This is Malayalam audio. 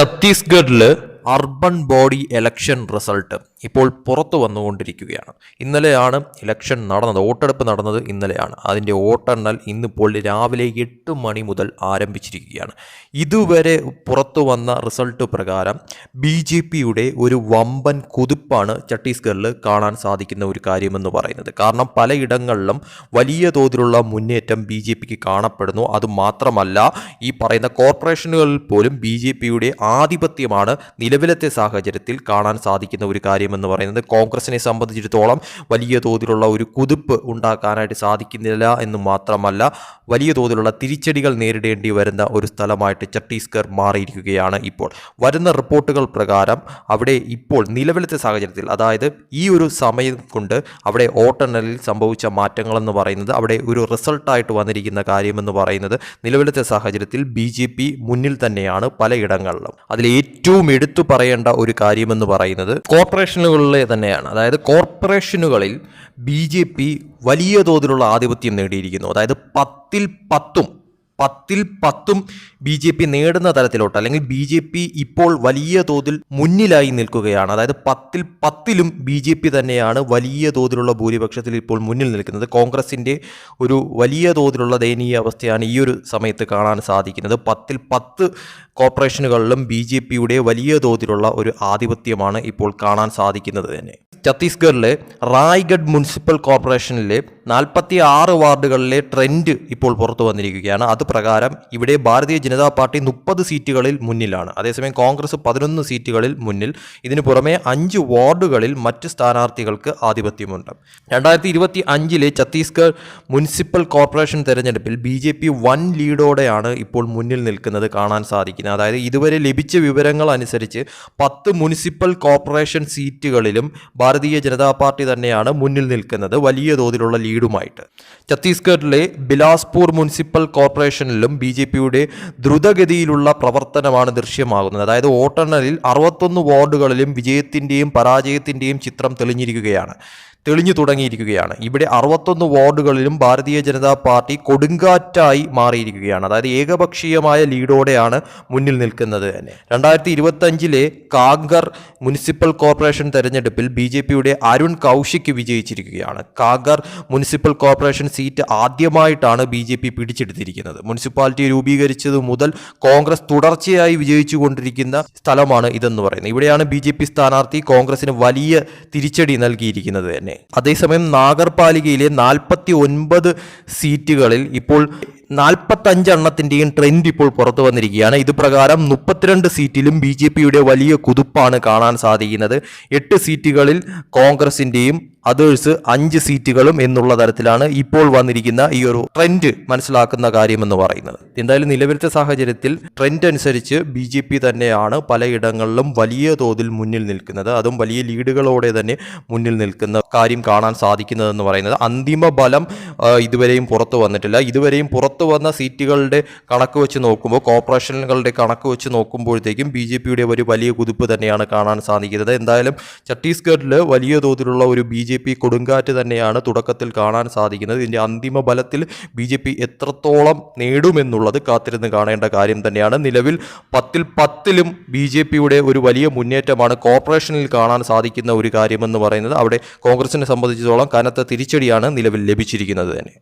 ഛത്തീസ്ഗഡിൽ അർബൻ ബോഡി ഇലക്ഷൻ റിസൾട്ട്. ഇപ്പോൾ പുറത്തു വന്നുകൊണ്ടിരിക്കുകയാണ്. ഇന്നലെയാണ് ഇലക്ഷൻ നടന്നത്. വോട്ടെടുപ്പ് നടന്നത് ഇന്നലെയാണ്. അതിന്റെ വോട്ടെണ്ണൽ ഇന്നിപ്പോൾ രാവിലെ എട്ട് മണി മുതൽ ആരംഭിച്ചിരിക്കുകയാണ്. ഇതുവരെ പുറത്തു വന്ന റിസൾട്ട് പ്രകാരം ബി ജെ പിയുടെ ഒരു വമ്പൻ കുതിപ്പാണ് ഛത്തീസ്ഗഡിൽ കാണാൻ സാധിക്കുന്ന ഒരു കാര്യമെന്ന് പറയുന്നത്. കാരണം പലയിടങ്ങളിലും വലിയ തോതിലുള്ള മുന്നേറ്റം ബി ജെ പിക്ക് കാണപ്പെടുന്നു. അതുമാത്രമല്ല ഈ പറയുന്ന കോർപ്പറേഷനുകളിൽ പോലും ബി ജെ പിയുടെ ആധിപത്യമാണ് നിലവിലത്തെ സാഹചര്യത്തിൽ കാണാൻ സാധിക്കുന്ന ഒരു കാര്യമെന്ന് പറയുന്നത് കോൺഗ്രസിനെ സംബന്ധിച്ചിടത്തോളം വലിയ തോതിലുള്ള ഒരു കുതിപ്പ് ഉണ്ടാക്കാനായിട്ട് സാധിക്കുന്നില്ല എന്ന് മാത്രമല്ല വലിയ തോതിലുള്ള തിരിച്ചടികൾ നേരിടേണ്ടി വരുന്ന ഒരു സ്ഥലമായിട്ട് ഛത്തീസ്ഗഡ് മാറിയിരിക്കുകയാണ് ഇപ്പോൾ. വരുന്ന റിപ്പോർട്ടുകൾ പ്രകാരം അവിടെ ഇപ്പോൾ നിലവിലത്തെ സാഹചര്യത്തിൽ അതായത് ഈ ഒരു സമയം കൊണ്ട് അവിടെ വോട്ടെണ്ണലിൽ സംഭവിച്ച മാറ്റങ്ങളെന്ന് പറയുന്നത് അവിടെ ഒരു റിസൾട്ടായിട്ട് വന്നിരിക്കുന്ന കാര്യമെന്ന് പറയുന്നത് നിലവിലത്തെ സാഹചര്യത്തിൽ ബി ജെ പി മുന്നിൽ തന്നെയാണ് പലയിടങ്ങളിലും. അതിൽ ഏറ്റവും എടുത്തു പറയേണ്ട ഒരു കാര്യമെന്ന് പറയുന്നത് കോർപ്പറേഷനുകളിലെ തന്നെയാണ്. അതായത് കോർപ്പറേഷനുകളിൽ ബി വലിയ തോതിലുള്ള ആധിപത്യം നേടിയിരിക്കുന്നു. അതായത് പത്തിൽ പത്തും പത്തിൽ പത്തും ബി ജെ പി നേടുന്ന തരത്തിലോട്ട് അല്ലെങ്കിൽ ബി ജെ പി ഇപ്പോൾ വലിയ തോതിൽ മുന്നിലായി നിൽക്കുകയാണ്. അതായത് പത്തിൽ പത്തിലും ബി ജെ പി തന്നെയാണ് വലിയ തോതിലുള്ള ഭൂരിപക്ഷത്തിൽ ഇപ്പോൾ മുന്നിൽ നിൽക്കുന്നത്. കോൺഗ്രസിന്റെ ഒരു വലിയ തോതിലുള്ള ദയനീയ അവസ്ഥയാണ് ഈ ഒരു സമയത്ത് കാണാൻ സാധിക്കുന്നത്. പത്തിൽ പത്ത് കോർപ്പറേഷനുകളിലും ബി ജെ പിയുടെ വലിയ തോതിലുള്ള ഒരു ആധിപത്യമാണ് ഇപ്പോൾ കാണാൻ സാധിക്കുന്നത് തന്നെ. ഛത്തീസ്ഗഡിലെ റായ്ഗഡ് മുനിസിപ്പൽ കോർപ്പറേഷനിലെ നാൽപ്പത്തി ആറ് വാർഡുകളിലെ ട്രെൻഡ് ഇപ്പോൾ പുറത്തു വന്നിരിക്കുകയാണ്. അത് പ്രകാരം ഇവിടെ ഭാരതീയ ജനതാ പാർട്ടി മുപ്പത് സീറ്റുകളിൽ മുന്നിലാണ്. അതേസമയം കോൺഗ്രസ് പതിനൊന്ന് സീറ്റുകളിൽ മുന്നിൽ. ഇതിനു പുറമെ അഞ്ച് വാർഡുകളിൽ മറ്റ് സ്ഥാനാർത്ഥികൾക്ക് ആധിപത്യമുണ്ട്. രണ്ടായിരത്തി ഇരുപത്തി അഞ്ചിലെ ഛത്തീസ്ഗഡ് മുനിസിപ്പൽ കോർപ്പറേഷൻ തെരഞ്ഞെടുപ്പിൽ ബി ജെ പി വൻ ലീഡോടെയാണ് ഇപ്പോൾ മുന്നിൽ നിൽക്കുന്നത് കാണാൻ സാധിക്കുന്നത്. അതായത് ഇതുവരെ ലഭിച്ച വിവരങ്ങൾ അനുസരിച്ച് പത്ത് മുനിസിപ്പൽ കോർപ്പറേഷൻ സീറ്റുകളിലും ഭാരതീയ ജനതാ പാർട്ടി തന്നെയാണ് മുന്നിൽ നിൽക്കുന്നത്. വലിയ തോതിലുള്ള ലീഡുമായിട്ട് ഛത്തീസ്ഗഡിലെ ബിലാസ്പൂർ മുനിസിപ്പൽ കോർപ്പറേഷനിലും ബി ജെ പിയുടെ ദ്രുതഗതിയിലുള്ള പ്രവർത്തനമാണ് ദൃശ്യമാകുന്നത്. അതായത് വോട്ടെണ്ണലിൽ അറുപത്തൊന്ന് വാർഡുകളിലും വിജയത്തിന്റെയും പരാജയത്തിന്റെയും ചിത്രം തെളിഞ്ഞിരിക്കുകയാണ്. തെളിഞ്ഞു തുടങ്ങിയിരിക്കുകയാണ്. ഇവിടെ അറുപത്തൊന്ന് വാർഡുകളിലും ഭാരതീയ ജനതാ പാർട്ടി കൊടുങ്കാറ്റായി മാറിയിരിക്കുകയാണ്. അതായത് ഏകപക്ഷീയമായ ലീഡോടെയാണ് മുന്നിൽ നിൽക്കുന്നത് തന്നെ. രണ്ടായിരത്തി ഇരുപത്തഞ്ചിലെ കാങ്കർ മുനിസിപ്പൽ കോർപ്പറേഷൻ തെരഞ്ഞെടുപ്പിൽ ബി ജെ പിയുടെ അരുൺ കൗശിക് വിജയിച്ചിരിക്കുകയാണ്. കാഗർ മുനിസിപ്പൽ കോർപ്പറേഷൻ സീറ്റ് ആദ്യമായിട്ടാണ് ബി ജെ പി പിടിച്ചെടുത്തിരിക്കുന്നത്. മുനിസിപ്പാലിറ്റി രൂപീകരിച്ചത് മുതൽ കോൺഗ്രസ് തുടർച്ചയായി വിജയിച്ചുകൊണ്ടിരിക്കുന്ന സ്ഥലമാണ് ഇതെന്ന് പറയുന്നത്. ഇവിടെയാണ് ബി ജെ പി സ്ഥാനാർത്ഥി കോൺഗ്രസിന് വലിയ തിരിച്ചടി നൽകിയിരിക്കുന്നത് തന്നെ. അതേസമയം നാഗർപാലികയിലെ നാൽപ്പത്തി ഒൻപത് സീറ്റുകളിൽ ഇപ്പോൾ നാൽപ്പത്തഞ്ചെണ്ണത്തിന്റെയും ട്രെൻഡ് ഇപ്പോൾ പുറത്തു വന്നിരിക്കുകയാണ്. ഇത് പ്രകാരം മുപ്പത്തിരണ്ട് സീറ്റിലും ബി ജെ പിയുടെ വലിയ കുതിപ്പാണ് കാണാൻ സാധിക്കുന്നത്. എട്ട് സീറ്റുകളിൽ കോൺഗ്രസിന്റെയും അതേഴ്സ് അഞ്ച് സീറ്റുകളും എന്നുള്ള തരത്തിലാണ് ഇപ്പോൾ വന്നിരിക്കുന്ന ഈ ഒരു ട്രെൻഡ് മനസ്സിലാക്കുന്ന കാര്യമെന്ന് പറയുന്നത്. എന്തായാലും നിലവിലത്തെ സാഹചര്യത്തിൽ ട്രെൻഡ് അനുസരിച്ച് ബി ജെ പി തന്നെയാണ് പലയിടങ്ങളിലും വലിയ തോതിൽ മുന്നിൽ നിൽക്കുന്നത്. അതും വലിയ ലീഡുകളോടെ തന്നെ മുന്നിൽ നിൽക്കുന്ന കാര്യം കാണാൻ സാധിക്കുന്നതെന്ന് പറയുന്നത്. അന്തിമ ബലം ഇതുവരെയും പുറത്തു വന്നിട്ടില്ല. ഇതുവരെയും പുറത്തു വന്ന സീറ്റുകളുടെ കണക്ക് വെച്ച് നോക്കുമ്പോൾ കോർപ്പറേഷനുകളുടെ കണക്ക് വെച്ച് നോക്കുമ്പോഴത്തേക്കും ബി ജെ പിയുടെ ഒരു വലിയ കുതിപ്പ് തന്നെയാണ് കാണാൻ സാധിക്കുന്നത്. എന്തായാലും ഛത്തീസ്ഗഡിൽ വലിയ തോതിലുള്ള ഒരു ബി ജെ പി കൊടുങ്കാറ്റ് തന്നെയാണ് തുടക്കത്തിൽ കാണാൻ സാധിക്കുന്നത്. ഇതിന്റെ അന്തിമ ബലത്തിൽ ബി ജെ പി എത്രത്തോളം നേടുമെന്നുള്ളത് കാത്തിരുന്ന് കാണേണ്ട കാര്യം തന്നെയാണ്. നിലവിൽ പത്തിൽ പത്തിലും ബി ജെ പിയുടെ ഒരു വലിയ മുന്നേറ്റമാണ് കോർപ്പറേഷനിൽ കാണാൻ സാധിക്കുന്ന ഒരു കാര്യമെന്ന് പറയുന്നത്. അവിടെ കോൺഗ്രസിനെ സംബന്ധിച്ചിടത്തോളം കനത്ത തിരിച്ചടിയാണ് നിലവിൽ ലഭിച്ചിരിക്കുന്നത് തന്നെ.